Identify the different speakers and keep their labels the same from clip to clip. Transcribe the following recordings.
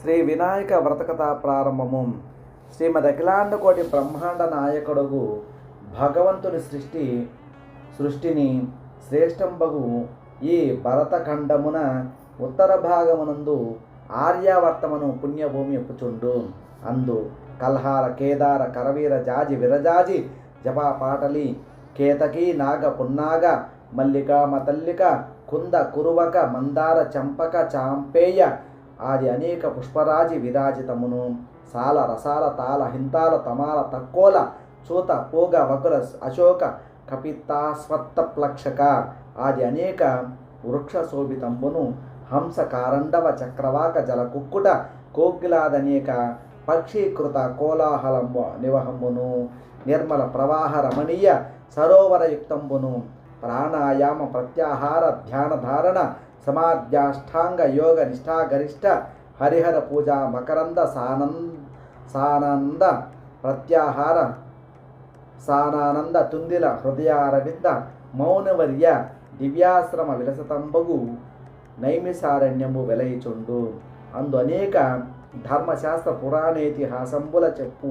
Speaker 1: శ్రీ వినాయక వ్రతకథ ప్రారంభము. శ్రీమద్ అఖిలాండకోటి బ్రహ్మాండ నాయకుడుగు భగవంతుని సృష్టి సృష్టిని శ్రేష్టంబగు ఈ భరతఖండమున ఉత్తర భాగమునందు ఆర్యావర్తమను పుణ్యభూమి ఎప్పుచుండు అందు కల్హార కేదార కరవీర జాజి విరజాజి జపా పాటలి కేతకి నాగ పున్నాగ మల్లిక మతల్లిక కుంద కురువక మందార చంపక చాంపేయ ఆది అనేక పుష్పరాజి విరాజితమును. సాల రసాల తాల హింతాల తమాల తక్కోల చూత పోగ వకుల అశోక కపితాస్వత్తప్లక్షక ఆది అనేక వృక్ష శోభితంబును హంస కారండవ చక్రవాక జల కుక్కుట కోకిలాదనేక పక్షీకృత కోలాహలంబు నివహంబును. నిర్మల ప్రవాహ రమణీయ సరోవరయుక్తంబును. ప్రాణాయామ ప్రత్యాహార ధ్యాన ధారణ సమాధ్యాష్టాంగ యోగ నిష్ఠాగరిష్ట హరిహర పూజ మకరంద సానంద సానంద ప్రత్యాహార సానానంద తుందిల హృదయారవింద మౌనవర్య దివ్యాశ్రమ విలసతంబగు నైమిసారణ్యము వెలయిచుండు. అందు అనేక ధర్మశాస్త్ర పురాణేతిహాసంబుల చెప్పు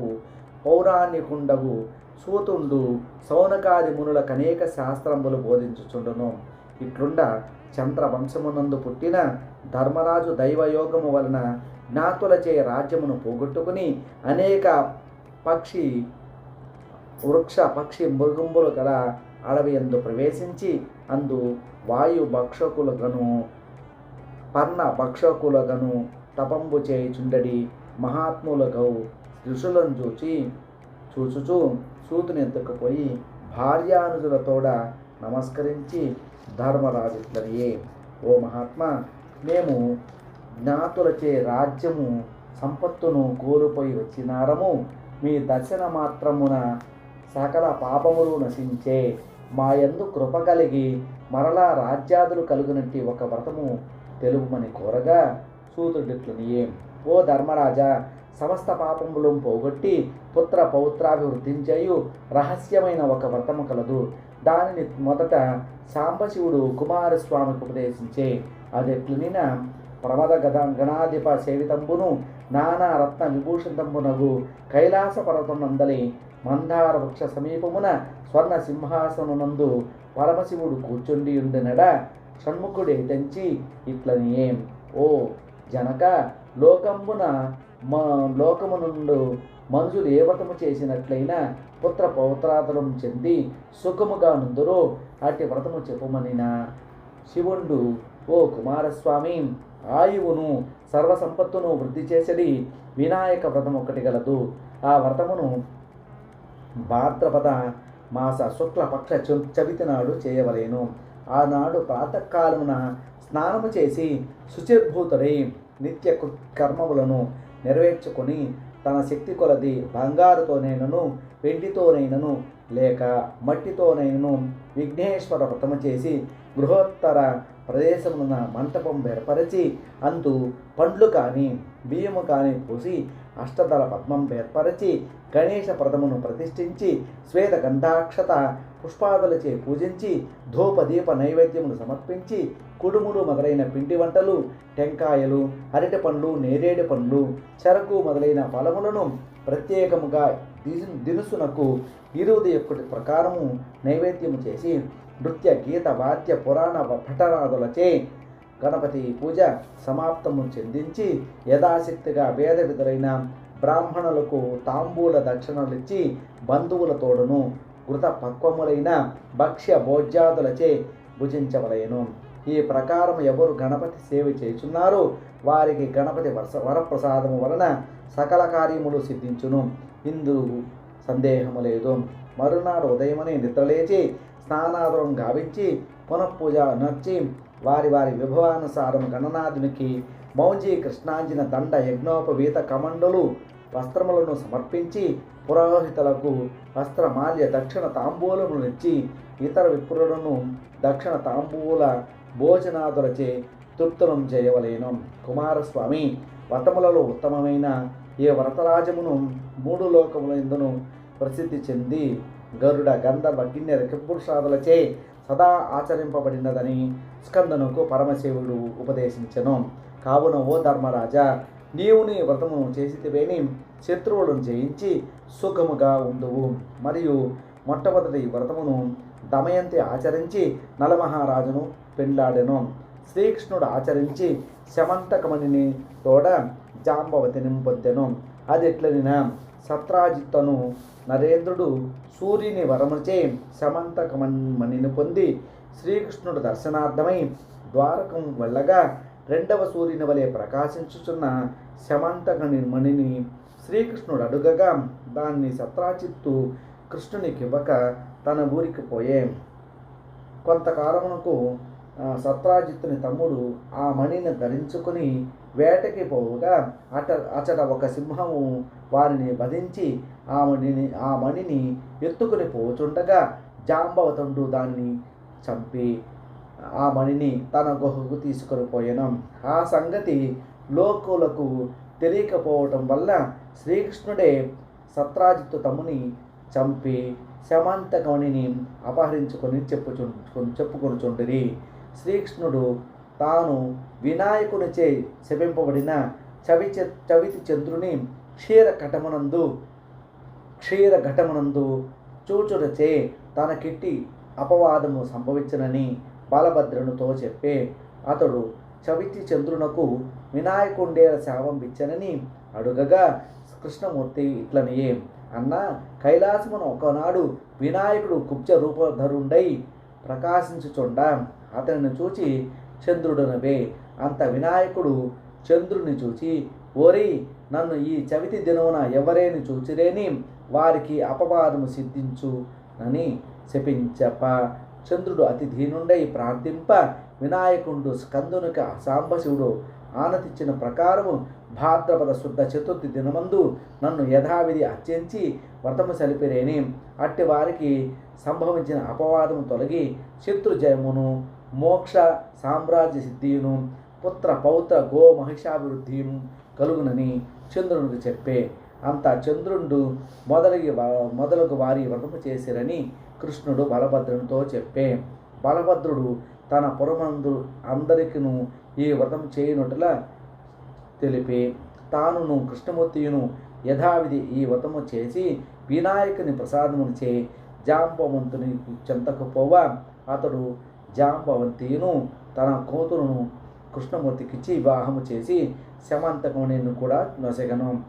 Speaker 1: పౌరాణికుండగు సూతుండు సౌనకాది మునులకు అనేక శాస్త్రంబులు బోధించుచుండును. ఇట్లుండ చంద్రవంశమునందు పుట్టిన ధర్మరాజు దైవయోగము వలన జ్ఞాతులచే రాజ్యమును పోగొట్టుకుని అనేక పక్షి వృక్ష పక్షి మృగంబులు గల అడవి ఎందు ప్రవేశించి అందు వాయు భక్షకులుగను పర్ణ భక్షకులుగను తపంబు చేయుచుండడి. మహాత్ములకు ఋషులను చూచి చూచుచూ సూతుని ఎత్తుకుపోయి భార్యానుజులతోడ నమస్కరించి ధర్మరాజుట్లనియే ఓ మహాత్మా మేము జ్ఞాతులచే రాజ్యము సంపత్తును కోల్పోయి వచ్చినారము. మీ దర్శన మాత్రమున సకల పాపములు నశించే మా యందు కృప కలిగి మరలా రాజ్యాదులు కలుగునట్టి ఒక వ్రతము తెలుగుమని కోరగా సూతుడిట్లనియే ఓ ధర్మరాజా సమస్త పాపములు పోగొట్టి పుత్ర పౌత్రాభివృద్ధించేయు రహస్యమైన ఒక వ్రతము కలదు. దానిని మొదట సాంబశివుడు కుమారస్వామికి ఉపదేశించే అదెట్లనిన ప్రమద గద గణాధిప సేవితంబును నానా రత్న విభూషితంబునగు కైలాస పర్వతమునందలి మందార వృక్ష సమీపమున స్వర్ణ సింహాసనమునందు పరమశివుడు కూర్చుండి ఉండినడ షణ్ముఖుడే తెంచి ఇట్లని ఏం ఓ జనక లోకంబున మా లోకమునుండు మనుషులు ఏ వ్రతము చేసినట్లయినా పుత్ర పౌత్రాదరం చెంది సుఖముగా నుందరో అట్టి వ్రతము చెప్పుమనిన. శివుండు ఓ కుమారస్వామి ఆయువును సర్వసంపత్తును వృద్ధి చేసది వినాయక వ్రతం ఒకటి గలదు. ఆ వ్రతమును భాద్రపద మాస శుక్లపక్ష పక్ష చవితి నాడు చేయవలేను. ఆనాడు ప్రాతకాలమున స్నానము చేసి శుచిర్భూతుడై నిత్య కర్మములను నెరవేర్చుకొని తన శక్తి కొలది బంగారుతోనైనను వెండితోనైనను లేక మట్టితోనైనను విఘ్నేశ్వర వ్రతము చేసి గృహోత్తర ప్రదేశమున మంటపం ఏర్పరిచి అందు పండ్లు కానీ బియ్యము కానీ పూసి అష్టదళ పద్మం ఏర్పరిచి గణేష ప్రథమును ప్రతిష్ఠించి శ్వేత గంధాక్షత పుష్పాదులచే పూజించి ధూపదీప నైవేద్యమును నైవేద్యములు సమర్పించి కుడుములు మొదలైన పిండి వంటలు టెంకాయలు అరటి పండ్లు నేరేడు పండ్లు చెరకు మొదలైన ఫలములను ప్రత్యేకముగా దిను దినుసునకు ఇరువుది ఒకటి ప్రకారము నైవేద్యము చేసి నృత్య గీత వాద్య పురాణ పఠనాదులచే గణపతి పూజ సమాప్తము చెందించి యథాశక్తిగా వేద విధులైన బ్రాహ్మణులకు తాంబూల దక్షిణలిచ్చి బంధువుల తోడును కృత పక్వములైన భక్ష్య భోజ్యాదులచే భుజించవలయను ఈ ప్రకారం ఎవరు గణపతి సేవ చేస్తున్నారో వారికి గణపతి వరస వరప్రసాదము వలన సకల కార్యములు సిద్ధించును. ఇందు సందేహము లేదు. మరునాడు ఉదయమనే నిద్రలేచి స్నానాదురం గావించి పునఃపూజ నర్చి వారి వారి విభవానుసారం గణనాథునికి మౌంజీ కృష్ణాంజన దండ యజ్ఞోపవీత కమండలు వస్త్రములను సమర్పించి పురోహితులకు వస్త్రమాల్య దక్షిణ తాంబూలములనిచ్చి ఇతర విప్రులను దక్షిణ తాంబూల భోజనాదులచే తృప్తులం చేయవలేను. కుమారస్వామి వ్రతములలో ఉత్తమమైన ఏ వ్రతరాజమును మూడు లోకములందును ప్రసిద్ధి చెంది గరుడ గంధ కిన్నెర కింపురుషాదులచే సదా ఆచరింపబడినదని స్కందనుకు పరమశివుడు ఉపదేశించెను. కావున ఓ ధర్మరాజా నీవు నీ వ్రతము చేసితివేని శత్రువులను జయించి సుఖముగా ఉండువు. మరియు మొట్టమొదటి వ్రతమును దమయంతి ఆచరించి నలమహారాజును పెండ్లాడెను. శ్రీకృష్ణుడు ఆచరించి శమంతకమణిని తోడ జాంబవతిని పొందెను అది ఎట్లనినా సత్రాజిత్తను నరేంద్రుడు సూర్యుని వరమచే శమంతకమణిని పొంది శ్రీకృష్ణుడు దర్శనార్థమై ద్వారకం వెళ్ళగా రెండవ సూర్యుని వలె ప్రకాశించుచున్న శమంతకణి మణిని శ్రీకృష్ణుడు అడుగగా దాన్ని సత్రాచిత్తు కృష్ణునికి ఇవ్వక తన ఊరికి పోయే. కొంతకాలమునకు సత్రాజిత్తుని తమ్ముడు ఆ మణిని ధరించుకుని వేటకి పోవుగా అట అచట ఒక సింహము వారిని వధించి ఆ మణిని ఆ మణిని ఎత్తుకుని పోచుండగా జాంబవతుండు దాన్ని చంపి ఆ మణిని తన గుహకు తీసుకుని పోయాను. ఆ సంగతి లోకులకు తెలియకపోవటం వల్ల శ్రీకృష్ణుడే సత్రాజిత్తు తముని చంపి శమంతకమణిని అపహరించుకొని చెప్పుచు చెప్పుకొనుచుండిరి. శ్రీకృష్ణుడు తాను వినాయకునిచే శపింపబడిన చవి చవితి చంద్రుని క్షీర ఘటమునందు క్షీర ఘటమునందు చూచుటచే తనకిట్టి అపవాదము సంభవించనని బాలభద్రునితో చెప్పే అతడు చవితి చంద్రునకు వినాయకుండేల శాపం ఇచ్చనని అడుగగా కృష్ణమూర్తి ఇట్లనియే అన్న కైలాసమున ఒకనాడు వినాయకుడు కుబ్జ రూపధరుండై ప్రకాశించుచుండ అతనిని చూచి చంద్రుడనవే. అంత వినాయకుడు చంద్రుని చూచి ఓరి నన్ను ఈ చవితి దినమున ఎవరేని చూచిరేని? వారికి అపవాదము సిద్ధించు అని శపించప. చంద్రుడు అతి దీనుండై ప్రార్థింప. వినాయకుడు స్కందునిక సాంబశివుడు ఆనతిచ్చిన ప్రకారము భాద్రపద శుద్ధ చతుర్థి దినమందు నన్ను యథావిధి అర్చించి వ్రతము సలిపిరేని. అట్టి వారికి సంభవించిన అపవాదము తొలగి శత్రుజయమును మోక్ష సామ్రాజ్య సిద్ధియును పుత్ర పౌత్ర గో మహిషాభివృద్ధియును కలుగునని చంద్రునికి చెప్పే. అంత చంద్రుండు మొదలగి మొదలగు వారి వ్రతము చేసిరని కృష్ణుడు బలభద్రునితో చెప్పే. బలభద్రుడు తన పురమందు అందరికిను ఈ వ్రతం చేయనుటల తెలిపి. తానును కృష్ణమూర్తియును యథావిధి ఈ వ్రతము చేసి వినాయకుని ప్రసాదమునిచే జాంబవంతుని చెంతకు పోవా. అతడు జాంబవంతిను తన కూతురును కృష్ణమూర్తికిచ్చి వివాహము చేసి శమంతకమునిని కూడా నొసగను.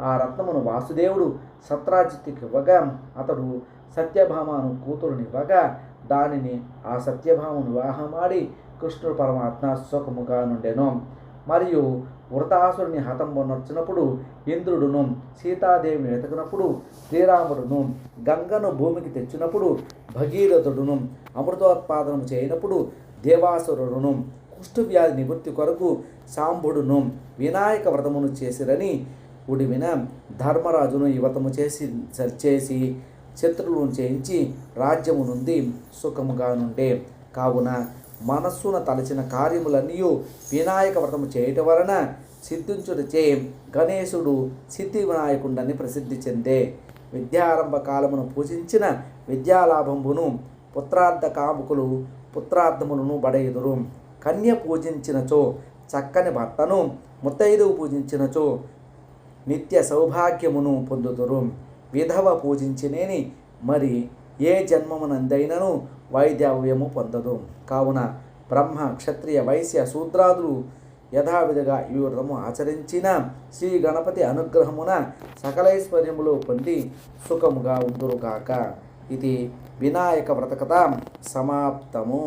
Speaker 1: ఆ రత్నమును వాసుదేవుడు సత్రాజిత్తుకి ఇవ్వగా అతడు సత్యభామను కూతురునివ్వగా దానిని ఆ సత్యభామను వివాహమాడి కృష్ణుడు పరమాత్మ సుఖముగా నుండెను. మరియు వృతాసురుని హతంబొనర్చినప్పుడు ఇంద్రుడును సీతాదేవిని వెతకినప్పుడు శ్రీరాముడును గంగను భూమికి తెచ్చినప్పుడు భగీరథుడును అమృతోత్పాదనం చేయనప్పుడు దేవాసురుడును కుష్ఠవ్యాధి నివృత్తి కొరకు సాంబుడును వినాయక వ్రతమును చేసిరని ఉడివిన ధర్మరాజును యువతము చేసి చేసి శత్రువులను చేయించి రాజ్యము నుండి సుఖముగా నుండే కావున మనస్సున తలచిన కార్యములన్నీ వినాయక వ్రతము చేయటం వలన సిద్ధించుటచే గణేశుడు సిద్ధి వినాయకుండని ప్రసిద్ధి చెందే. విద్యారంభ కాలమును పూజించిన విద్యాలాభంబును పుత్రార్థ కాముకులు పుత్రార్థములను బడయుదురు కన్య పూజించినచో చక్కని భర్తను ముత్తైదువు పూజించినచో నిత్య సౌభాగ్యమును పొందుతురు విధవ పూజించినేని మరి ఏ జన్మమునందైనను వైద్యవ్యము పొందదు. కావున బ్రహ్మ క్షత్రియ వైశ్య శూద్రాదులు యథావిధిగా ఈ వ్రతము ఆచరించిన శ్రీ గణపతి అనుగ్రహమున సకలైశ్వర్యములు పొంది సుఖముగా ఉందురుగాక. ఇది వినాయక వ్రతకథ సమాప్తము.